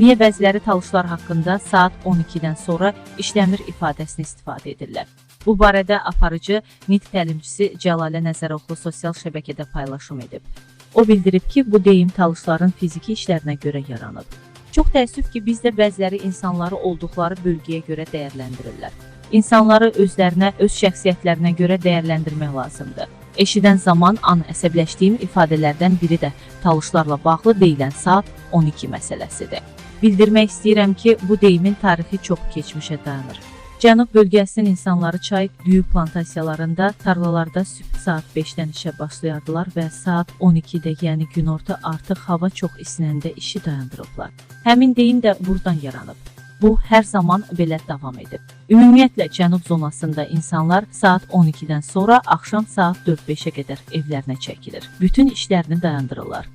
Niyə bəziləri talışlar haqqında saat 12-dən sonra işləmir ifadəsini istifadə edirlər? Bu barədə aparıcı nitq təlimçisi Cəlalə Nəzəroğlu sosial şəbəkədə paylaşım edib. O bildirib ki, bu deyim talışların fiziki işlərinə görə yaranıb. Çox təəssüf ki, bizdə bəziləri insanları olduqları bölgəyə görə dəyərləndirirlər. İnsanları özlərinə, öz şəxsiyyətlərinə görə dəyərləndirmək lazımdır. Eşidən zaman an əsəbləşdiyim ifadələrdən biri də talışlarla bağlı deyilən saat 12 məsələsidir. Bildirmək istəyirəm ki, bu deyimin tarixi çox keçmişə dayanır. Cənub bölgəsinin insanları çay düyü plantasiyalarında, tarlalarda sübh saat 5-dən işə başlayardılar və saat 12-də, yəni günorta artıq hava çox isinəndə işi dayandırıblar. Həmin deyim də buradan yaranıb. Bu hər zaman belə davam edib. Ümumiyyətlə Cənub zonasında insanlar saat 12-dən sonra axşam saat 4-5-ə qədər evlərinə çəkilir. Bütün işlərini dayandırırlar.